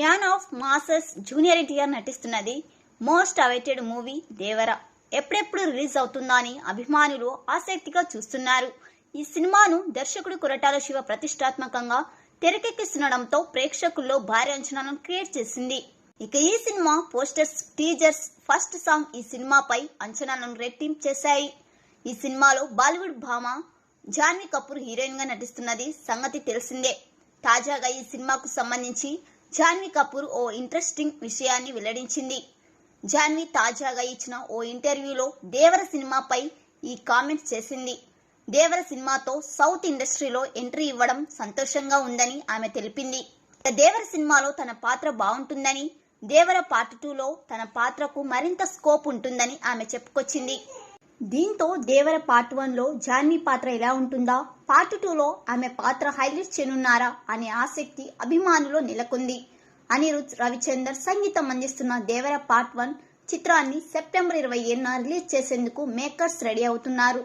Man of masses junior NTR నటిస్తున్నది most awaited movie Devara. ఎప్పుడెప్పుడు release అవుతుందా అని అభిమానులు ఆసక్తిగా చూస్తున్నారు. ఈ సినిమాను దర్శకుడు కొరటాల శివ ప్రతిష్టాత్మకంగా తెరకెక్కిస్తుండడంతో ప్రేక్షకుల్లో భారీ అంచనాలను క్రియేట్ చేసింది. ఇక ఈ cinema posters teasers first song ఈ సినిమాపై అంచనాలను రెట్టింపు చేశాయి. ఈ సినిమాలో బాలీవుడ్ భామ జాన్వీ కపూర్ హీరోయిన్గా నటిస్తున్నది సంగతి తెలిసిందే. తాజాగా ఈ సినిమాకు సంబంధించి జాన్వీ కపూర్ ఓ ఇంట్రెస్టింగ్ విషయాన్ని వెల్లడించింది. జాన్వీ తాజాగా ఇచ్చిన ఓ ఇంటర్వ్యూలో దేవర సినిమాపై ఈ కామెంట్స్ చేసింది. దేవర సినిమాతో సౌత్ ఇండస్ట్రీలో ఎంట్రీ ఇవ్వడం సంతోషంగా ఉందని ఆమె తెలిపింది. దేవర సినిమాలో తన పాత్ర బాగుంటుందని దేవర పార్ట్ టూలో తన పాత్రకు మరింత స్కోప్ ఉంటుందని ఆమె చెప్పుకొచ్చింది. దీంతో దేవర పార్ట్ వన్లో జాన్వీ పాత్ర ఎలా ఉంటుందా? పార్ట్ టూలో ఆమె పాత్ర హైలైట్ చేయనున్నారా అనే ఆసక్తి అభిమానులో నెలకొంది. అనిరుద్ రవిచందర్ సంగీతం అందిస్తున్న దేవర పార్ట్ వన్ చిత్రాన్ని సెప్టెంబర్ ఇరవై ఏడున రిలీజ్ చేసేందుకు మేకర్స్ రెడీ అవుతున్నారు.